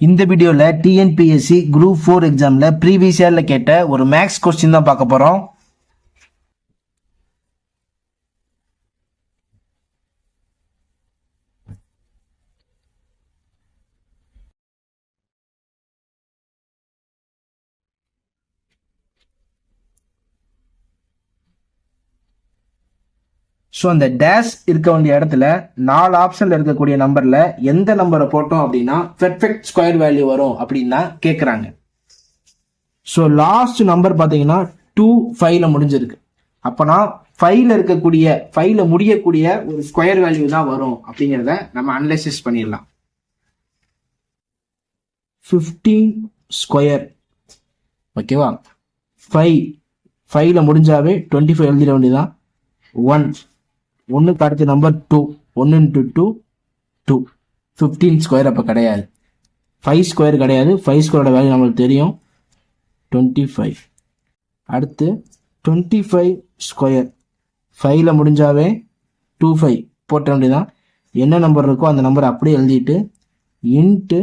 இந்த வீடியோவில் TNPSC group four எக்ஸாமில் ப்ரீவியஸ் இயரில் கேட்ட ஒரு மேக்ஸ் கொஸ்டின் தான் பார்க்க போகிறோம் ஸோ அந்த டேஷ் இருக்க வேண்டிய இடத்துல நாலு ஆப்ஷன்ல இருக்கக்கூடிய நம்பர்ல எந்த நம்பரை போட்டோம் அப்படின்னா பெர்ஃபெக்ட் ஸ்கொயர் வேல்யூ வரும் அப்படின்னா கேட்குறாங்க ஸோ லாஸ்ட் நம்பர் பார்த்தீங்கன்னா டூ ஃபைவ்ல முடிஞ்சிருக்கு. அப்போனா ஃபைவ்ல இருக்கக்கூடிய ஃபைவ்ல முடியக்கூடிய ஒரு ஸ்கொயர் வேல்யூ தான் வரும் அப்படிங்கிறத நம்ம அனலைசிஸ் பண்ணிடலாம். ஃபிஃப்டீன் ஸ்கொயர் ஓகேவா ஃபைவ் ஃபைவ்ல முடிஞ்சாவே டுவெண்ட்டி ஃபைவ் எழுதிட வேண்டியதான் ஒன் ஒன்றுக்கு அடுத்த நம்பர் டூ ஒன்று into two two fifteen square அப்போ கிடையாது. ஃபைவ் ஸ்கொயர் கிடையாது. ஃபைவ் ஸ்கொயரோட வேல்யூ நம்மளுக்கு தெரியும். டுவெண்ட்டி ஃபைவ் அடுத்து டுவெண்ட்டி ஃபைவ் ஸ்கொயர் ஃபைவ்ல முடிஞ்சாவே டூ ஃபைவ் போட்ட வேண்டியதான் என்ன நம்பர் இருக்கோ அந்த நம்பர் அப்படியே எழுதிட்டு இன்ட்டு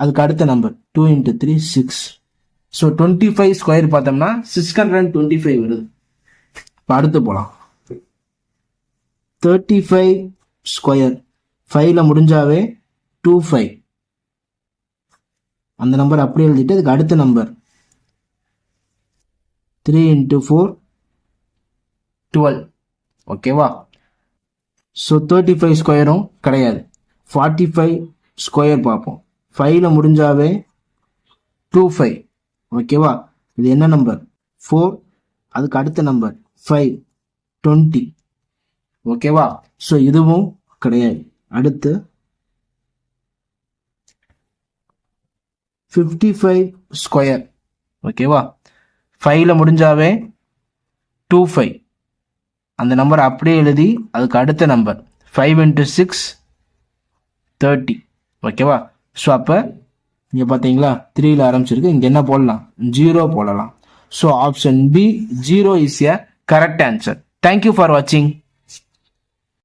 அதுக்கு அடுத்த number two into three six so twenty five square பார்த்தோம்னா six hundred and twenty five வருது. இப்போ அடுத்து போகலாம் தேர்ட்டி ஃபைவ் ஸ்கொயர் ஃபைவ்ல முடிஞ்சாவே டூ ஃபைவ் அந்த நம்பர் அப்படியே எழுதிட்டு அதுக்கு அடுத்த number three into four twelve ஓகேவா ஸோ தேர்ட்டி ஃபைவ் ஸ்கொயரும் கிடையாது. ஃபார்ட்டி ஃபைவ் ஸ்கொயர் பார்ப்போம். ஃபைவ்ல முடிஞ்சாவே டூ ஃபைவ் ஓகேவா இது என்ன நம்பர் ஃபோர் அதுக்கு அடுத்த நம்பர் ஃபைவ் டுவெண்ட்டி ஓகேவா ஸோ இதுவும் கிடையாது. அடுத்து ஃபிஃப்டி ஃபைவ் ஸ்கொயர் ஓகேவா ஃபைவ்ல முடிஞ்சாவே டூ ஃபைவ் அந்த நம்பர் அப்படியே எழுதி அதுக்கு அடுத்த number five into six thirty ஓகேவா ஸோ அப்போ இங்கே பார்த்தீங்களா த்ரீல ஆரம்பிச்சிருக்கு. இங்கே என்ன போடலாம்? ஜீரோ போடலாம். So option B zero is a correct answer thank you for வாட்சிங்